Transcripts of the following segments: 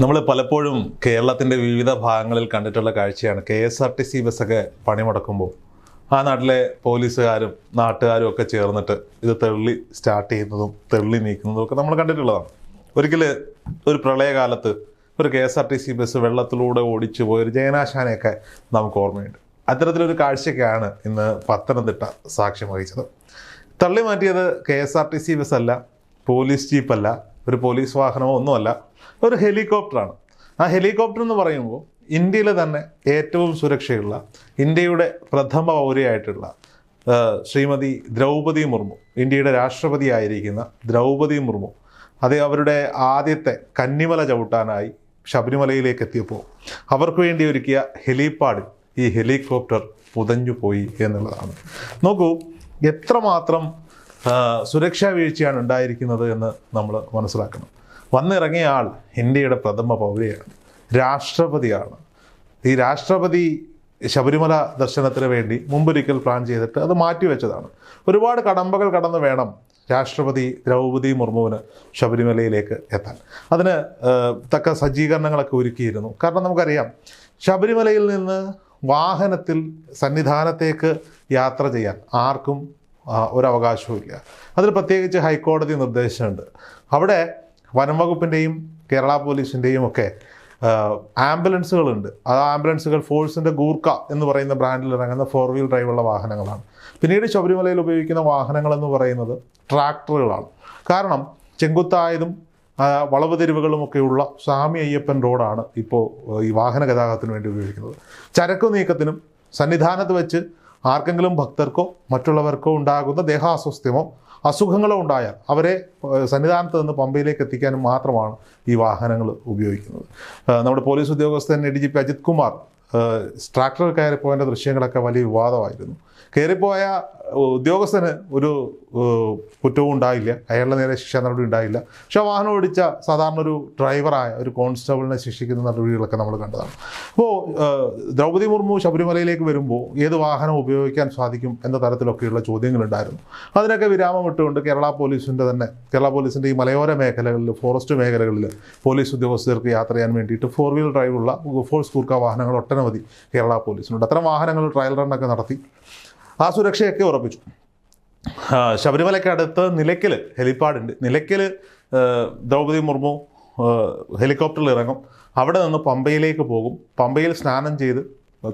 നമ്മൾ പലപ്പോഴും കേരളത്തിന്റെ വിവിധ ഭാഗങ്ങളിൽ കണ്ടിട്ടുള്ള കാഴ്ചയാണ്. K S R T C ബസ്സൊക്കെ പണിമുടക്കുമ്പോൾ ആ നാട്ടിലെ പോലീസുകാരും നാട്ടുകാരും ഒക്കെ ചേർന്നിട്ട് ഇത് തെള്ളി സ്റ്റാർട്ട് ചെയ്യുന്നതും തെള്ളി നീക്കുന്നതും ഒക്കെ നമ്മൾ കണ്ടിട്ടുള്ളതാണ്. ഒരിക്കൽ ഒരു പ്രളയകാലത്ത് ഒരു K S R T C bus വെള്ളത്തിലൂടെ ഓടിച്ചു പോയ ഒരു ജയനാശാനെയൊക്കെ നമുക്ക് ഓർമ്മയുണ്ട്. അത്തരത്തിലൊരു കാഴ്ചയ്ക്കാണ് ഇന്ന് പത്തനംതിട്ട സാക്ഷ്യം വഹിച്ചത്. തള്ളി മാറ്റിയത് K S R T C bus അല്ല പോലീസ് ജീപ്പല്ല ഒരു പോലീസ് വാഹനമോ ഒന്നുമല്ല. ഒരു ഹെലികോപ്റ്ററാണ്. ആ ഹെലികോപ്റ്റർ എന്ന് പറയുമ്പോൾ ഇന്ത്യയിലെ തന്നെ ഏറ്റവും സുരക്ഷയുള്ള ഇന്ത്യയുടെ പ്രഥമ പൗരയായിട്ടുള്ള ശ്രീമതി ദ്രൗപതി മുർമു ഇന്ത്യയുടെ രാഷ്ട്രപതി ആയിരിക്കുന്ന ദ്രൗപതി മുർമു. അത് അവരുടെ ആദ്യത്തെ കന്നിമല ചവിട്ടാനായി ശബരിമലയിലേക്ക് എത്തിയപ്പോൾ അവർക്ക് വേണ്ടി ഒരുക്കിയ ഹെലിപ്പാഡിൽ ഈ ഹെലികോപ്റ്റർ പുതഞ്ഞു പോയി എന്നുള്ളതാണ്. നോക്കൂ എത്രമാത്രം സുരക്ഷാ വീഴ്ചയാണ് ഉണ്ടായിരിക്കുന്നത് എന്ന് നമ്മൾ മനസ്സിലാക്കണം. വന്നിറങ്ങിയ ആൾ ഇന്ത്യയുടെ പ്രഥമ പൗരയാണ് രാഷ്ട്രപതിയാണ്. ഈ രാഷ്ട്രപതി ശബരിമല ദർശനത്തിന് വേണ്ടി മുമ്പൊരിക്കൽ പ്ലാൻ ചെയ്തിട്ട് അത് മാറ്റിവെച്ചതാണ് ഒരുപാട് കടമ്പകൾ കടന്നു വേണം രാഷ്ട്രപതി ദ്രൗപദി മുർമുവിന് ശബരിമലയിലേക്ക് എത്താൻ. അതിന് തക്ക സജ്ജീകരണങ്ങളൊക്കെ ഒരുക്കിയിരുന്നു. കാരണം നമുക്കറിയാം ശബരിമലയിൽ നിന്ന് വാഹനത്തിൽ സന്നിധാനത്തേക്ക് യാത്ര ചെയ്യാൻ ആർക്കും ഒരവകാശവും ഇല്ല അതിൽ പ്രത്യേകിച്ച് ഹൈക്കോടതി നിർദ്ദേശമുണ്ട്. അവിടെ വനം വകുപ്പിന്റെയും കേരള പോലീസിന്റെയും ഒക്കെ ആംബുലൻസുകളുണ്ട്. ആ ആംബുലൻസുകൾ ഫോഴ്സിന്റെ ഗൂർക്ക എന്ന് പറയുന്ന ബ്രാൻഡിൽ ഇറങ്ങുന്ന ഫോർ വീൽ ഡ്രൈവുള്ള വാഹനങ്ങളാണ്. പിന്നീട് ശബരിമലയിൽ ഉപയോഗിക്കുന്ന വാഹനങ്ങൾ എന്ന് പറയുന്നത് ട്രാക്ടറുകളാണ്. കാരണം ചെങ്കുത്തായതും വളവ് തിരിവുകളുമൊക്കെയുള്ള സ്വാമി അയ്യപ്പൻ റോഡാണ് ഇപ്പോൾ ഈ വാഹന ഗതാഗതത്തിന് വേണ്ടി ഉപയോഗിക്കുന്നത്. ചരക്കു നീക്കത്തിനും സന്നിധാനത്ത് വെച്ച് ആർക്കെങ്കിലും ഭക്തർക്കോ മറ്റുള്ളവർക്കോ ഉണ്ടാകുന്ന ദേഹാസ്വസ്ഥ്യമോ അസുഖങ്ങളോ ഉണ്ടായാൽ അവരെ സന്നിധാനത്ത് നിന്ന് പമ്പയിലേക്ക് എത്തിക്കാനും മാത്രമാണ് ഈ വാഹനങ്ങൾ ഉപയോഗിക്കുന്നത്. നമ്മുടെ പോലീസ് ഉദ്യോഗസ്ഥൻ A D G P Ajith Kumar tractor കയറിപ്പോയതിന്റെ ദൃശ്യങ്ങളൊക്കെ വലിയ വിവാദമായിരുന്നു. കയറിപ്പോയ ഉദ്യോഗസ്ഥന് ഒരു കുറ്റവും ഉണ്ടായില്ല. അയാളുടെ നേരെ ശിക്ഷാ നടപടി ഉണ്ടായില്ല. പക്ഷെ വാഹനം ഓടിച്ച സാധാരണ ഒരു ഡ്രൈവറായ ഒരു കോൺസ്റ്റബിളിനെ ശിക്ഷിക്കുന്ന നടപടികളൊക്കെ നമ്മൾ കണ്ടതാണ്. അപ്പോൾ ദ്രൗപദി മുർമു ശബരിമലയിലേക്ക് വരുമ്പോൾ ഏത് വാഹനം ഉപയോഗിക്കാൻ സാധിക്കും എന്ന തരത്തിലൊക്കെയുള്ള ചോദ്യങ്ങളുണ്ടായിരുന്നു. അതിനൊക്കെ വിരാമം ഇട്ടുകൊണ്ട് കേരള പോലീസിന്റെ തന്നെ കേരള പോലീസിന്റെ ഈ മലയോര മേഖലകളിൽ ഫോറസ്റ്റ് മേഖലകളിൽ പോലീസ് ഉദ്യോഗസ്ഥർക്ക് യാത്ര ചെയ്യാൻ വേണ്ടിയിട്ട് ഫോർ വീൽ ഡ്രൈവുള്ള ഫോഴ്സ് കൂർക്ക വാഹനങ്ങൾ ഒട്ടനവധി കേരള പോലീസിനുണ്ട്. അത്തരം വാഹനങ്ങൾ ട്രയൽ റണ്ണൊക്കെ നടത്തി. ആ സുരക്ഷയൊക്കെ ഉറപ്പിച്ചു. ശബരിമലയ്ക്ക് അടുത്ത് നിലയ്ക്കൽ ഹെലിപ്പാഡുണ്ട് നിലയ്ക്കൽ ദ്രൗപദി മുർമു ഹെലികോപ്റ്ററിൽ ഇറങ്ങും. അവിടെ നിന്ന് പമ്പയിലേക്ക് പോകും. പമ്പയിൽ സ്നാനം ചെയ്ത്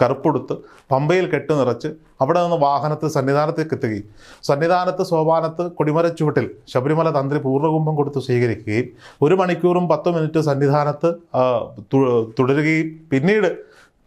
കറുപ്പെടുത്ത് പമ്പയിൽ കെട്ട് നിറച്ച് അവിടെ നിന്ന് വാഹനത്തിൽ സന്നിധാനത്തേക്ക് എത്തുകയും സന്നിധാനത്ത് സോപാനത്ത് കൊടിമരച്ചുവട്ടിൽ ശബരിമല തന്ത്രി പൂർണകുംഭം കൊടുത്ത് സ്വീകരിക്കുകയും ഒരു മണിക്കൂറും പത്ത് മിനിറ്റ് സന്നിധാനത്ത് തുടരുകയും പിന്നീട്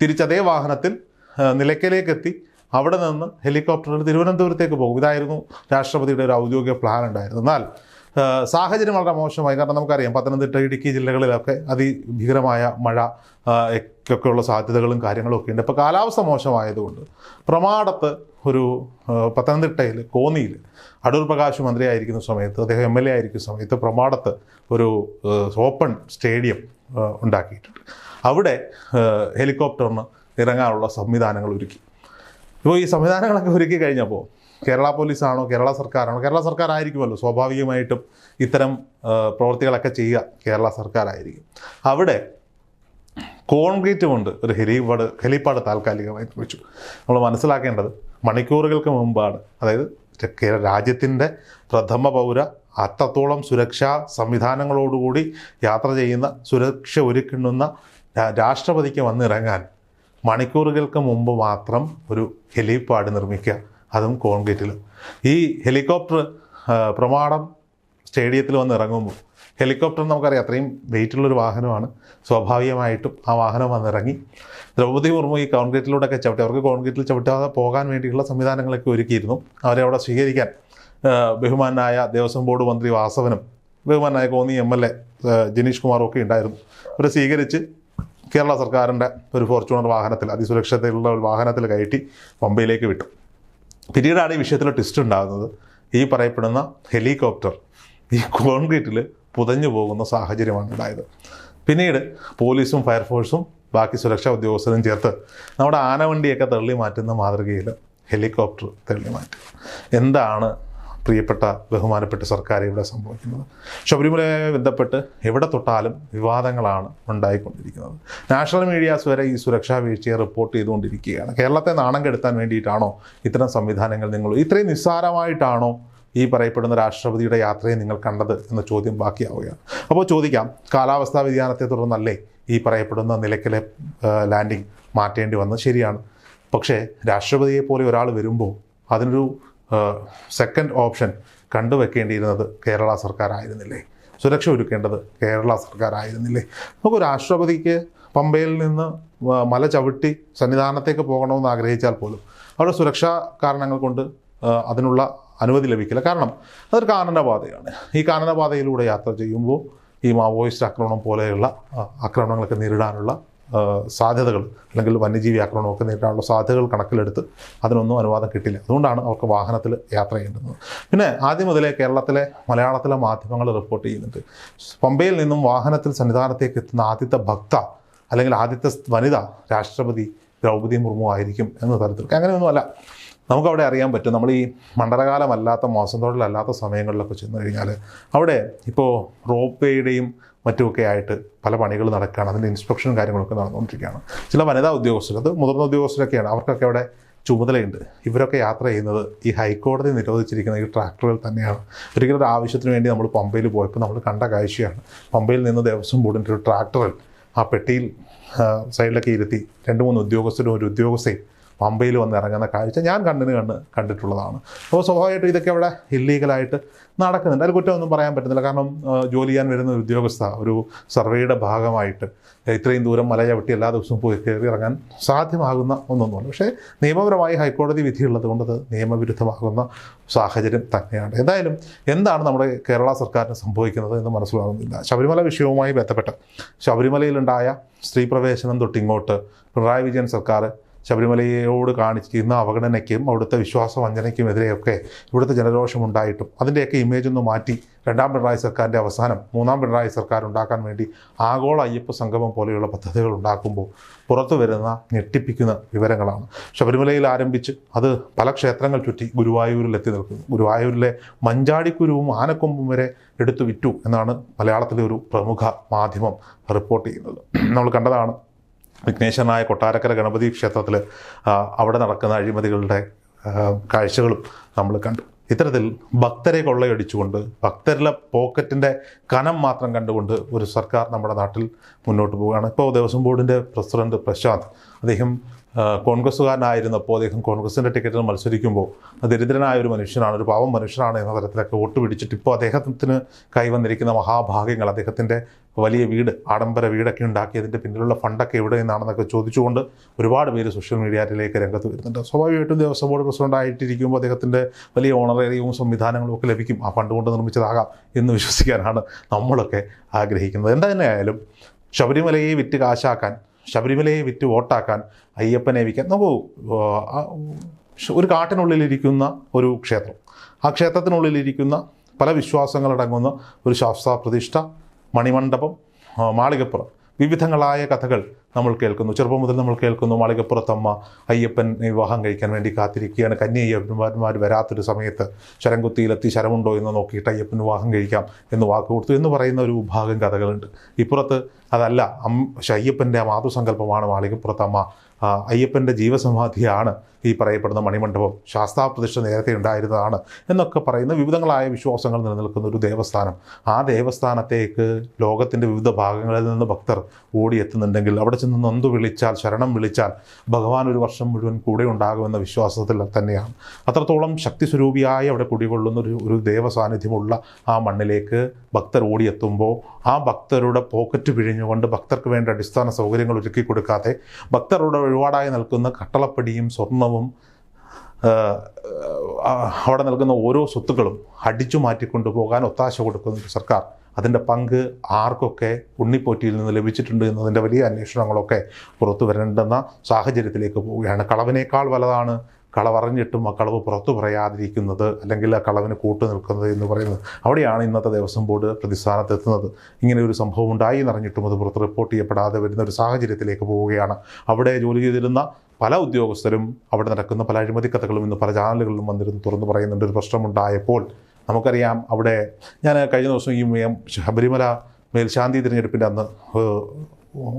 തിരിച്ചതേ വാഹനത്തിൽ ആ, നിലയ്ക്കലേക്ക് എത്തി അവിടെ നിന്ന് ഹെലികോപ്റ്ററിൽ തിരുവനന്തപുരത്തേക്ക് പോകും. ഇതായിരുന്നു രാഷ്ട്രപതിയുടെ ഒരു ഔദ്യോഗിക പ്ലാൻ ഉണ്ടായിരുന്നു എന്നാൽ സാഹചര്യം വളരെ മോശമായി. കാരണം നമുക്കറിയാം പത്തനംതിട്ട ഇടുക്കി ജില്ലകളിലൊക്കെ അതിഭീകരമായ മഴ ഒക്കെയുള്ള സാധ്യതകളും കാര്യങ്ങളും ഒക്കെ ഉണ്ട്. ഇപ്പോൾ കാലാവസ്ഥ മോശമായതുകൊണ്ട് പ്രമാടത്ത് ഒരു പത്തനംതിട്ടയിൽ കോന്നിയിൽ അടൂർ പ്രകാശ് മന്ത്രിയായിരിക്കുന്ന സമയത്ത് അദ്ദേഹം എം എൽ എ ആയിരിക്കുന്ന സമയത്ത് പ്രമാടത്ത് ഒരു ഓപ്പൺ സ്റ്റേഡിയം ഉണ്ടാക്കിയിട്ടുണ്ട്. അവിടെ ഹെലികോപ്റ്ററിന് ഇറങ്ങാനുള്ള സംവിധാനങ്ങൾ ഒരുക്കി. ഇപ്പോൾ ഈ സംവിധാനങ്ങളൊക്കെ ഒരുക്കി കഴിഞ്ഞപ്പോൾ കേരള പോലീസാണോ കേരള സർക്കാരാണോ? കേരള സർക്കാരായിരിക്കുമല്ലോ സ്വാഭാവികമായിട്ടും ഇത്തരം പ്രവൃത്തികളൊക്കെ ചെയ്യുക കേരള സർക്കാരായിരിക്കും. അവിടെ കോൺക്രീറ്റ് കൊണ്ട് ഒരു ഹെലിപാഡ് ഹെലിപ്പാഡ് താൽക്കാലികമായി വെച്ചു. നമ്മൾ മനസ്സിലാക്കേണ്ടത് മണിക്കൂറുകൾക്ക് മുമ്പാണ്. അതായത് രാജ്യത്തിന്റെ പ്രഥമ പൗര അത്രത്തോളം സുരക്ഷാ സംവിധാനങ്ങളോടുകൂടി യാത്ര ചെയ്യുന്ന സുരക്ഷ ഒരുക്കുന്ന രാഷ്ട്രപതിക്ക് വന്നിറങ്ങാൻ മണിക്കൂറുകൾക്ക് മുമ്പ് മാത്രം ഒരു ഹെലിപാഡ് നിർമ്മിക്കുക. അതും കോൺക്രീറ്റിൽ ഈ ഹെലികോപ്റ്റർ പ്രമാണം സ്റ്റേഡിയത്തിൽ വന്ന് ഇറങ്ങുമ്പോൾ ഹെലികോപ്റ്റർ നമുക്കറിയാം അത്രയും വെയിറ്റുള്ളൊരു വാഹനമാണ്. സ്വാഭാവികമായിട്ടും ആ വാഹനം വന്നിറങ്ങി. ദ്രൗപദി മുർമു ഈ കോൺക്രീറ്റിലൂടെയൊക്കെ ചവിട്ടി അവർക്ക് കോൺക്രീറ്റിൽ ചവിട്ടാതെ പോകാൻ വേണ്ടിയുള്ള സംവിധാനങ്ങളൊക്കെ ഒരുക്കിയിരുന്നു. അവരെ അവിടെ സ്വീകരിക്കാൻ ബഹുമാനായ ദേവസ്വം ബോർഡ് മന്ത്രി വാസവനും ബഹുമാനായ Konni M L A Janeesh കുമാറും ഒക്കെ ഉണ്ടായിരുന്നു. അവരെ സ്വീകരിച്ച് കേരള സർക്കാരിന്റെ ഒരു ഫോർച്യൂണർ വാഹനത്തിൽ അതിസുരക്ഷിതയുള്ള ഒരു വാഹനത്തിൽ കയറ്റി പമ്പയിലേക്ക് വിട്ടു. പിന്നീടാണ് ഈ വിഷയത്തിൽ ട്വിസ്റ്റ് ഉണ്ടാകുന്നത്. ഈ പറയപ്പെടുന്ന ഹെലികോപ്റ്റർ ഈ കോൺക്രീറ്റിൽ പുതഞ്ഞു പോകുന്ന സാഹചര്യമാണ് ഉണ്ടായത്. പിന്നീട് പോലീസും ഫയർഫോഴ്സും ബാക്കി സുരക്ഷാ ഉദ്യോഗസ്ഥരും ചേർത്ത് നമ്മുടെ ആനവണ്ടിയൊക്കെ തള്ളി മാറ്റുന്ന മാതൃകയിൽ ഹെലികോപ്റ്റർ തള്ളി മാറ്റി എന്താണ് പ്രിയപ്പെട്ട ബഹുമാനപ്പെട്ട സർക്കാർ ഇവിടെ സംഭവിക്കുന്നത്. ശബരിമലയുമായി ബന്ധപ്പെട്ട് എവിടെ തൊട്ടാലും വിവാദങ്ങളാണ് ഉണ്ടായിക്കൊണ്ടിരിക്കുന്നത്. നാഷണൽ മീഡിയാസ് വരെ ഈ സുരക്ഷാ വീഴ്ചയെ റിപ്പോർട്ട് ചെയ്തുകൊണ്ടിരിക്കുകയാണ്. കേരളത്തെ നാണം കെടുത്താൻ വേണ്ടിയിട്ടാണോ ഇത്തരം സംവിധാനങ്ങൾ നിങ്ങൾ ഇത്രയും നിസ്സാരമായിട്ടാണോ ഈ പറയപ്പെടുന്ന രാഷ്ട്രപതിയുടെ യാത്രയെ നിങ്ങൾ കണ്ടത് എന്ന ചോദ്യം ബാക്കിയാവുകയാണ്. അപ്പോൾ ചോദിക്കാം കാലാവസ്ഥാ വ്യതിയാനത്തെ തുടർന്നല്ലേ ഈ പറയപ്പെടുന്ന നിലയ്ക്കലെ ലാൻഡിംഗ് മാറ്റേണ്ടി വന്നത്? ശരിയാണ്. പക്ഷേ രാഷ്ട്രപതിയെ പോലെ ഒരാൾ വരുമ്പോൾ അതിനൊരു സെക്കൻഡ് ഓപ്ഷൻ കണ്ടുവെക്കേണ്ടിയിരുന്നത് കേരള സർക്കാരായിരുന്നില്ലേ? സുരക്ഷ ഒരുക്കേണ്ടത് കേരള സർക്കാരായിരുന്നില്ലേ? നമുക്ക് രാഷ്ട്രപതിക്ക് പമ്പയിൽ നിന്ന് മല ചവിട്ടി സന്നിധാനത്തേക്ക് പോകണമെന്ന് ആഗ്രഹിച്ചാൽ പോലും അവിടെ സുരക്ഷാ കാരണങ്ങൾ കൊണ്ട് അതിനുള്ള അനുമതി ലഭിക്കില്ല. കാരണം അതൊരു കാനനപാതയാണ് ഈ കാനനപാതയിലൂടെ യാത്ര ചെയ്യുമ്പോൾ ഈ മാവോയിസ്റ്റ് ആക്രമണം പോലെയുള്ള ആക്രമണങ്ങളൊക്കെ നേരിടാനുള്ള സാധ്യതകൾ അല്ലെങ്കിൽ വന്യജീവി ആക്രമണമൊക്കെ നേരിടാനുള്ള സാധ്യതകൾ കണക്കിലെടുത്ത് അതിനൊന്നും അനുവാദം കിട്ടില്ല. അതുകൊണ്ടാണ് അവർക്ക് വാഹനത്തിൽ യാത്ര ചെയ്യേണ്ടത്. പിന്നെ ആദ്യം മുതലേ കേരളത്തിലെ മലയാളത്തിലെ മാധ്യമങ്ങൾ റിപ്പോർട്ട് ചെയ്യുന്നുണ്ട്. പമ്പയിൽ നിന്നും വാഹനത്തിൽ സന്നിധാനത്തേക്ക് എത്തുന്ന ആദ്യത്തെ ഭക്ത അല്ലെങ്കിൽ ആദ്യത്തെ വനിത രാഷ്ട്രപതി ദ്രൗപദി മുർമു ആയിരിക്കും എന്ന തരത്തിൽ അങ്ങനെയൊന്നുമല്ല. നമുക്കവിടെ അറിയാൻ പറ്റും. നമ്മൾ ഈ മണ്ഡലകാലമല്ലാത്ത മാസം തൊഴിലല്ലാത്ത സമയങ്ങളിലൊക്കെ ചെന്ന് കഴിഞ്ഞാൽ അവിടെ ഇപ്പോൾ റോപ്പ് വേയുടെയും മറ്റുമൊക്കെ ആയിട്ട് പല പണികൾ നടക്കുകയാണ് അതിന്റെ ഇൻസ്പെക്ഷനും കാര്യങ്ങളൊക്കെ നടന്നുകൊണ്ടിരിക്കുകയാണ്. ചില വനിതാ ഉദ്യോഗസ്ഥർ അത് മുതിർന്ന ഉദ്യോഗസ്ഥരൊക്കെയാണ്. അവർക്കൊക്കെ അവിടെ ചുമതലയുണ്ട്. ഇവരൊക്കെ യാത്ര ചെയ്യുന്നത് ഈ ഹൈക്കോടതി നിരോധിച്ചിരിക്കുന്ന ഈ ട്രാക്ടറുകൾ തന്നെയാണ്. ഒരിക്കലും ഒരു ആവശ്യത്തിന് വേണ്ടി നമ്മൾ പമ്പയിൽ പോയപ്പോൾ നമ്മൾ കണ്ട കാഴ്ചയാണ്. പമ്പയിൽ നിന്ന് ദിവസം ബോർഡിന്റെ ഒരു ട്രാക്ടറിൽ ആ പെട്ടിയിൽ സൈഡിലൊക്കെ ഇരുത്തി രണ്ട് മൂന്ന് ഉദ്യോഗസ്ഥരും ഒരു ഉദ്യോഗസ്ഥയും പമ്പയിൽ വന്ന് ഇറങ്ങുന്ന കാഴ്ച ഞാൻ കണ്ണിന് കണ്ണ് കണ്ടിട്ടുള്ളതാണ്. അപ്പോൾ സ്വാഭാവികമായിട്ടും ഇതൊക്കെ അവിടെ ഇല്ലീഗലായിട്ട് നടക്കുന്നുണ്ട്. അതിൽ കുറ്റമൊന്നും പറയാൻ പറ്റുന്നില്ല. കാരണം ജോലി ചെയ്യാൻ വരുന്ന ഒരു ഉദ്യോഗസ്ഥ ഒരു സർവേയുടെ ഭാഗമായിട്ട് ഇത്രയും ദൂരം മല ചവിട്ടി എല്ലാ ദിവസവും പോയി കയറി ഇറങ്ങാൻ സാധ്യമാകുന്ന ഒന്നൊന്നുമല്ല. പക്ഷേ നിയമപരമായി ഹൈക്കോടതി വിധിയുള്ളത് കൊണ്ട് അത് നിയമവിരുദ്ധമാകുന്ന സാഹചര്യം തന്നെയാണ്. എന്തായാലും എന്താണ് നമ്മുടെ കേരള സർക്കാരിന് സംഭവിക്കുന്നത് എന്ന് മനസ്സിലാകുന്നില്ല. ശബരിമല വിഷയവുമായി ബന്ധപ്പെട്ട് ശബരിമലയിലുണ്ടായ സ്ത്രീ പ്രവേശനം തൊട്ടിങ്ങോട്ട് പിണറായി വിജയൻ സർക്കാർ ശബരിമലയോട് കാണിച്ചിരുന്ന അവഗണനയ്ക്കും അവിടുത്തെ വിശ്വാസ വഞ്ചനയ്ക്കുമെതിരെയൊക്കെ ഇവിടുത്തെ ജനരോഷമുണ്ടായിട്ടും. അതിന്റെയൊക്കെ ഇമേജ് ഒന്ന് മാറ്റി രണ്ടാം പിണറായി സർക്കാരിന്റെ അവസാനം മൂന്നാം പിണറായി സർക്കാർ ഉണ്ടാക്കാൻ വേണ്ടി ആഗോള അയ്യപ്പ സംഗമം പോലെയുള്ള പദ്ധതികൾ ഉണ്ടാക്കുമ്പോൾ പുറത്തു വരുന്ന ഞെട്ടിപ്പിക്കുന്ന വിവരങ്ങളാണ്. ശബരിമലയിൽ ആരംഭിച്ച് അത് പല ക്ഷേത്രങ്ങൾ ചുറ്റി ഗുരുവായൂരിൽ എത്തി നിൽക്കുന്നു. ഗുരുവായൂരിലെ മഞ്ചാടിക്കുരുവും ആനക്കൊമ്പും വരെ എടുത്തു വിറ്റു എന്നാണ് മലയാളത്തിലെ ഒരു പ്രമുഖ മാധ്യമം റിപ്പോർട്ട് ചെയ്യുന്നത്. നമ്മൾ കണ്ടതാണ് വിഘ്നേശ്വരനായ കൊട്ടാരക്കര ഗണപതി ക്ഷേത്രത്തിൽ അവിടെ നടക്കുന്ന അഴിമതികളുടെ കാഴ്ചകളും നമ്മൾ കണ്ടു. ഇത്തരത്തിൽ ഭക്തരെ കൊള്ളയടിച്ചുകൊണ്ട് ഭക്തരിലെ പോക്കറ്റിന്റെ കനം മാത്രം കണ്ടുകൊണ്ട് ഒരു സർക്കാർ നമ്മുടെ നാട്ടിൽ മുന്നോട്ട് പോവുകയാണ്. ഇപ്പോൾ ദേവസ്വം ബോർഡിന്റെ പ്രസിഡന്റ് പ്രശാന്ത് അദ്ദേഹം കോൺഗ്രസ്സുകാരനായിരുന്നപ്പോൾ അദ്ദേഹം കോൺഗ്രസിന്റെ ടിക്കറ്റിൽ മത്സരിക്കുമ്പോൾ ദരിദ്രനായ ഒരു മനുഷ്യനാണ് ഒരു പാവം മനുഷ്യനാണ് എന്ന തരത്തിലൊക്കെ വോട്ട് പിടിച്ചിട്ട് ഇപ്പോൾ അദ്ദേഹത്തിന് കൈവന്നിരിക്കുന്ന മഹാഭാഗ്യങ്ങൾ അദ്ദേഹത്തിന്റെ വലിയ വീട് ആഡംബര വീടൊക്കെ ഉണ്ടാക്കിയതിന്റെ പിന്നിലുള്ള ഫണ്ടൊക്കെ എവിടെ നിന്നാണെന്നൊക്കെ ചോദിച്ചുകൊണ്ട് ഒരുപാട് പേര് സോഷ്യൽ മീഡിയയിലേക്ക് രംഗത്ത് വരുന്നുണ്ട്. സ്വാഭാവികമായിട്ടും ദേവസ്വം ബോർഡ് പ്രസിഡന്റ് ആയിട്ടിരിക്കുമ്പോൾ അദ്ദേഹത്തിന്റെ വലിയ ഓണറേറിയവും സംവിധാനങ്ങളും ഒക്കെ ലഭിക്കും. ആ ഫണ്ട് കൊണ്ട് നിർമ്മിച്ചതാകാം എന്ന് വിശ്വസിക്കാനാണ് നമ്മളൊക്കെ ആഗ്രഹിക്കുന്നത്. എന്താ ശബരിമലയെ വിറ്റ് കാശാക്കാൻ ശബരിമലയെ വിറ്റ് വോട്ടാക്കാൻ അയ്യപ്പനെ വിൽക്കാൻ നമുക്ക് ആ, ഒരു കാട്ടിനുള്ളിലിരിക്കുന്ന ഒരു ക്ഷേത്രം. ആ ക്ഷേത്രത്തിനുള്ളിലിരിക്കുന്ന പല വിശ്വാസങ്ങളടങ്ങുന്ന ഒരു ശാസ്ത്ര പ്രതിഷ്ഠ മണിമണ്ഡപം മാളികപ്പുറം. വിവിധങ്ങളായ കഥകൾ നമ്മൾ കേൾക്കുന്നു. ചെറുപ്പം മുതൽ നമ്മൾ കേൾക്കുന്നു മാളികപ്പുറത്തമ്മ അയ്യപ്പൻ വിവാഹം കഴിക്കാൻ വേണ്ടി കാത്തിരിക്കുകയാണ്. കന്യ അയ്യപ്പന്മാർ വരാത്തൊരു സമയത്ത് ശരംകുത്തിയിലെത്തി ശരമുണ്ടോ എന്ന് നോക്കിയിട്ട് അയ്യപ്പൻ വിവാഹം കഴിക്കാം എന്ന് വാക്ക് കൊടുത്തു എന്ന് പറയുന്ന ഒരു വിഭാഗം കഥകളുണ്ട്. ഇപ്പുറത്ത് അതല്ല അം അയ്യപ്പന്റെ മാതൃസങ്കല്പമാണ് മാളികപ്പുറത്തമ്മ. അയ്യപ്പന്റെ ജീവസമാധിയാണ് ഈ പറയപ്പെടുന്ന മണിമണ്ഡപം. ശാസ്താപ്രതിഷ്ഠ നേരത്തെ ഉണ്ടായിരുന്നതാണ് എന്നൊക്കെ പറയുന്ന വിവിധങ്ങളായ വിശ്വാസങ്ങൾ നിലനിൽക്കുന്ന ഒരു ദേവസ്ഥാനം. ആ ദേവസ്ഥാനത്തേക്ക് ലോകത്തിന്റെ വിവിധ ഭാഗങ്ങളിൽ നിന്ന് ഭക്തർ ഓടിയെത്തുന്നുണ്ടെങ്കിൽ അവിടെ ചെന്ന് നന്ദു വിളിച്ചാൽ ശരണം വിളിച്ചാൽ ഭഗവാൻ ഒരു വർഷം മുഴുവൻ കൂടെ ഉണ്ടാകുമെന്ന വിശ്വാസത്തിൽ തന്നെയാണ്. അത്രത്തോളം ശക്തി സ്വരൂപിയായി അവിടെ കുടികൊള്ളുന്ന ഒരു ഒരു ദേവസാന്നിധ്യമുള്ള ആ മണ്ണിലേക്ക് ഭക്തർ ഓടിയെത്തുമ്പോൾ ആ ഭക്തരുടെ പോക്കറ്റ് പിഴിഞ്ഞുകൊണ്ട് ഭക്തർക്ക് വേണ്ട അടിസ്ഥാന സൗകര്യങ്ങൾ ഒരുക്കി കൊടുക്കാതെ ഭക്തരുടെ ഒരുപാടായി നിൽക്കുന്ന കട്ടളപ്പടിയും സ്വർണവും അവിടെ നിൽക്കുന്ന ഓരോ സ്വത്തുക്കളും അടിച്ചു മാറ്റിക്കൊണ്ടുപോകാൻ ഒത്താശ കൊടുക്കുന്ന സർക്കാർ. അതിന്റെ പങ്ക് ആർക്കൊക്കെ ഉണ്ണിപ്പോറ്റിയിൽ നിന്ന് ലഭിച്ചിട്ടുണ്ട് എന്നതിന്റെ വലിയ അന്വേഷണങ്ങളൊക്കെ പുറത്തു വരേണ്ടുന്ന സാഹചര്യത്തിലേക്ക് പോവുകയാണ്. കളവിനേക്കാൾ വലുതാണ് കളവറിഞ്ഞിട്ടും ആ കളവ് പുറത്തു പറയാതിരിക്കുന്നത് അല്ലെങ്കിൽ ആ കളവിന് കൂട്ടു നിൽക്കുന്നത് എന്ന് പറയുന്നത്. അവിടെയാണ് ഇന്നത്തെ ദേവസ്വം ബോർഡ് പ്രതിസ്ഥാനത്തെത്തുന്നത്. ഇങ്ങനെ ഒരു സംഭവം ഉണ്ടായി എന്നറിഞ്ഞിട്ടും അത് പുറത്ത് റിപ്പോർട്ട് ചെയ്യപ്പെടാതെ വരുന്ന ഒരു സാഹചര്യത്തിലേക്ക് പോവുകയാണ്. അവിടെ ജോലി ചെയ്തിരുന്ന പല ഉദ്യോഗസ്ഥരും അവിടെ നടക്കുന്ന പല അഴിമതി കഥകളും ഇന്ന് പല ചാനലുകളിലും വന്നിരുന്ന്. തുറന്നു പറയുന്നുണ്ട്. ഒരു പ്രശ്നമുണ്ടായപ്പോൾ നമുക്കറിയാം അവിടെ ഞാൻ കഴിഞ്ഞ ദിവസം ഈ ശബരിമല മേൽശാന്തി തിരഞ്ഞെടുപ്പിന്റെ അന്ന്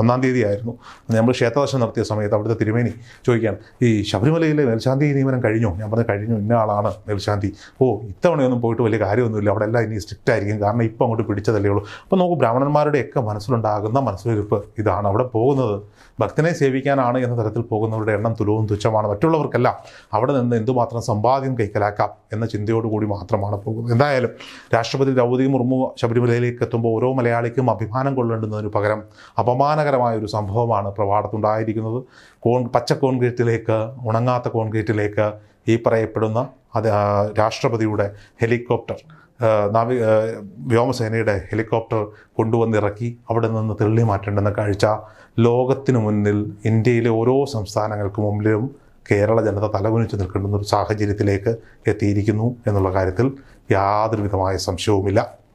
ഒന്നാം തീയതി ആയിരുന്നു നമ്മൾ ക്ഷേത്രദർശനം നടത്തിയ സമയത്ത് അവിടുത്തെ തിരുമേനി ചോദിക്കുകയാണ് ഈ ശബരിമലയിലെ മേൽശാന്തി നിയമനം കഴിഞ്ഞോ? ഞാൻ പറഞ്ഞു കഴിഞ്ഞു ഇന്ന ആളാണ് മേൽശാന്തി. ഓ ഇത്തവണയൊന്നും പോയിട്ട് വലിയ കാര്യമൊന്നുമില്ല അവിടെ എല്ലാം ഇനി സ്ട്രിക്റ്റ് ആയിരിക്കും കാരണം ഇപ്പം അങ്ങോട്ട് പിടിച്ചതല്ലേ ഉള്ളൂ. അപ്പോൾ നോക്കൂ ബ്രാഹ്മണന്മാരുടെയൊക്കെ മനസ്സിലുണ്ടാകുന്ന മനസ്സിലിരിപ്പ് ഇതാണ് അവിടെ പോകുന്നത്. ഭക്തനെ സേവിക്കാനാണ് എന്ന തരത്തിൽ പോകുന്നവരുടെ എണ്ണം തുലവും തുച്ഛമാണ്. മറ്റുള്ളവർക്കെല്ലാം അവിടെ നിന്ന് എന്തുമാത്രം സമ്പാദ്യം കൈക്കലാക്കാം എന്ന ചിന്തയോടുകൂടി മാത്രമാണ് പോകുന്നത്. എന്തായാലും രാഷ്ട്രപതി ദ്രൗപതി മുർമു ശബരിമലയിലേക്ക് എത്തുമ്പോൾ ഓരോ മലയാളിക്കും അഭിമാനം കൊള്ളേണ്ടുന്നതിന് പകരം അപമാനകരമായ ഒരു സംഭവമാണ് പ്രഭാതത്തുണ്ടായിരിക്കുന്നത് കോൺ പച്ച കോൺക്രീറ്റിലേക്ക് ഉണങ്ങാത്ത കോൺക്രീറ്റിലേക്ക് ഈ പറയപ്പെടുന്ന അത് രാഷ്ട്രപതിയുടെ ഹെലികോപ്റ്റർ നാവി വ്യോമസേനയുടെ ഹെലികോപ്റ്റർ കൊണ്ടുവന്നിറക്കി അവിടെ നിന്ന് തെള്ളി മാറ്റേണ്ടെന്ന കാഴ്ച ലോകത്തിനു മുന്നിൽ ഇന്ത്യയിലെ ഓരോ സംസ്ഥാനങ്ങൾക്ക് മുമ്പിലും കേരള ജനത തലകുനിച്ച് നിൽക്കേണ്ടുന്ന ഒരു സാഹചര്യത്തിലേക്ക് എത്തിയിരിക്കുന്നു എന്നുള്ള കാര്യത്തിൽ യാതൊരു വിധമായ സംശയവുമില്ല.